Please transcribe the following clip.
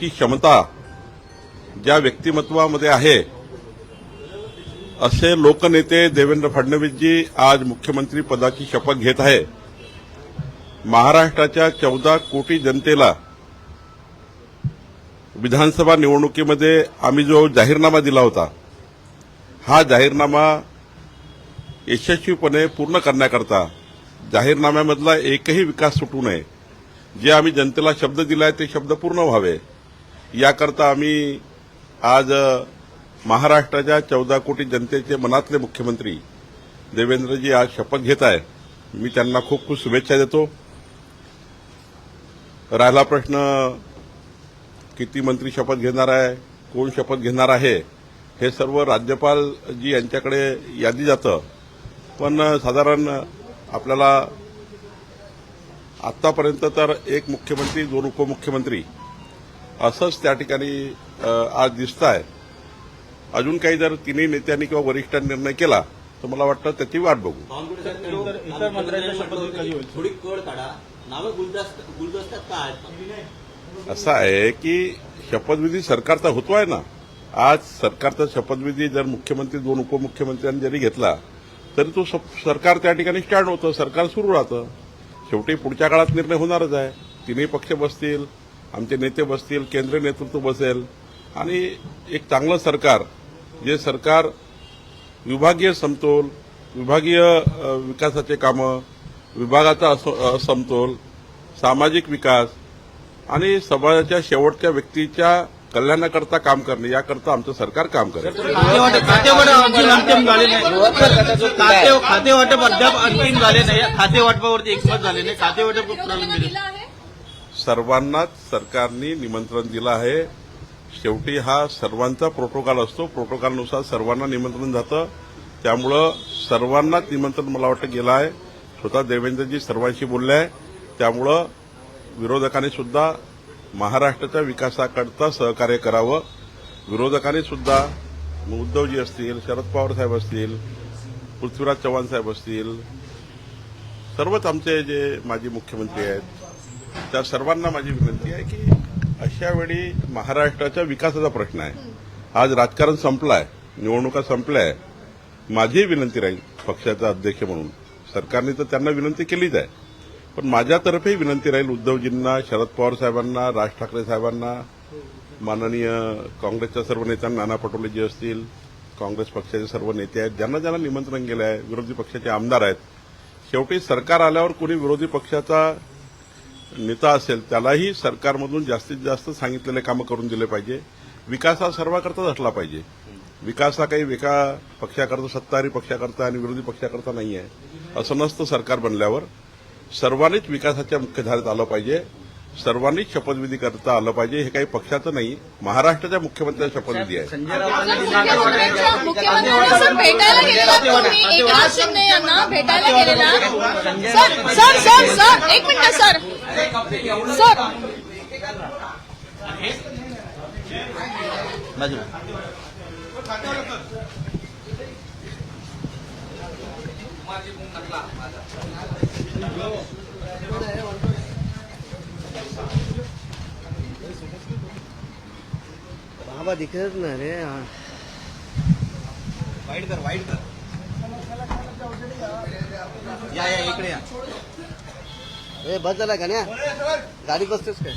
की क्षमता ज्या व्यक्तिमत्वामध्ये आहे असे लोकनेते देवेंद्र फडणवीसजी आज मुख्यमंत्री पदाची शपथ घेत आहे. महाराष्ट्राच्या चौदा कोटी जनतेला विधानसभा निवडणुकीमध्ये आम्ही जो जाहीरनामा दिला होता हा जाहीरनामा यशस्वीपणे पूर्ण करण्याकरता जाहीरनाम्यामधला एकही विकास सुटू नये. जे आम्ही जनतेला शब्द दिलाय ते शब्द पूर्ण व्हावे. याकरता आम्ही आज महाराष्ट्राच्या चौदा कोटी जनतेचे मनातले मुख्यमंत्री देवेंद्रजी आज शपथ घेत आहे मी त्यांना खूप खूप शुभेच्छा देतो. राहिला प्रश्न किती मंत्री शपथ घेणार आहे कोण शपथ घेणार आहे हे सर्व राज्यपाल जी यांच्याकडे यादी जातं. पण साधारण आपल्याला आतापर्यंत तर एक मुख्यमंत्री दोन उपमुख्यमंत्री असंच त्या ठिकाणी आज दिसत आहे अजून काही जर तिन्ही नेत्यांनी किंवा वरिष्ठांनी निर्णय केला तर मला वाटतं त्याची वाट बघू. इतर इतर मंत्र्यांच्या शपथविधी कधी होईल? थोडी कळ काढा. नावं गुलदस्त गुलदस्त्यात का आहेत? असं आहे की शपथविधी सरकारचा होतो आहे ना. आज सरकारचा शपथविधी जर मुख्यमंत्री दोन उपमुख्यमंत्र्यांनी जरी घेतला तरी तो सप- सरकार त्या ठिकाणी स्टँड होतं सरकार सुरू राहतं. शेवटी पुढच्या काळात निर्णय होणारच आहे. तिन्ही पक्ष बसतील. आमचे नेते बसतील केंद्रीय नेतृत्व बसेल. आणि एक चांगलं सरकार जे सरकार विभागीय समतोल विभागीय विकासाचे कामं विभागाचा समतोल सामाजिक विकास आणि समाजाच्या शेवटच्या व्यक्तीच्या कल्याणाकरता काम करणे याकरता आमचं सरकार काम करेल. खातेवाटप अंतिम झाले नाही. खाते खातेवाटप अद्याप अंतिम झाले नाही. खातेवाटपावरती एकमत झाले नाही. खातेवाटप सर्वांनाच सरकारने निमंत्रण दिलं आहे. शेवटी हा सर्वांचा प्रोटोकॉल असतो. प्रोटोकॉलनुसार सर्वांना निमंत्रण जातं. त्यामुळं सर्वांनाच निमंत्रण मला वाटतं गेलं आहे. स्वतः देवेंद्रजी सर्वांशी बोलले आहे. त्यामुळं विरोधकांनी सुद्धा महाराष्ट्राच्या विकासाकरता सहकार्य करावं. विरोधकांनी सुद्धा उद्धवजी असतील शरद पवार साहेब असतील पृथ्वीराज चव्हाण साहेब असतील सर्वच आमचे जे माजी मुख्यमंत्री आहेत त्या सर्वांना माझी विनंती आहे की अशा वेळी महाराष्ट्राच्या विकासाचा प्रश्न आहे. आज राजकारण संपलं आहे निवडणुका संपल्या आहे माझी विनंती राहील पक्षाचा अध्यक्ष म्हणून. सरकारने तर त्यांना विनंती केलीच आहे. पण माझ्यातर्फे विनंती राहील उद्धवजींना शरद पवार साहेबांना राज ठाकरे साहेबांना माननीय काँग्रेसच्या सर्व नेत्यांना नाना पटोले जे असतील काँग्रेस पक्षाचे सर्व नेते आहेत ज्यांना ज्यांना निमंत्रण गेलं आहे विरोधी पक्षाचे आमदार आहेत. शेवटी सरकार आल्यावर कोणी विरोधी पक्षाचा नेता असेल त्यालाही सरकारमधून जास्तीत जास्त सांगितलेले कामं करून दिले पाहिजे. विकास हा सर्वाकरताच असला पाहिजे. विकास हा काही एका पक्षाकरता सत्ताधारी पक्षाकरता आणि विरोधी पक्षाकरता नाही आहे असं नसतं सरकार बनल्यावर. सर्वांनीच विकासाच्या मुख्यधारेत आलं पाहिजे. सर्वांनीच शपथविधी करता आलं पाहिजे हे काही पक्षाचं नाही महाराष्ट्राच्या मुख्यमंत्र्यांचा शपथविधी आहे. संजय मुख्यमंत्र्यांच्या मुख्यमंत्र्यांना सर भेटायला गेलेला तुम्ही एकनाथ शिंदे यांना भेटायला गेलेला? सर सर सर सर एक मिनिट सर. सर. बाबा दिखत ना रे हा. वाईट कर वाईट कर. या या इकडे या. ए बस झाला का गाडी बसतेस काय?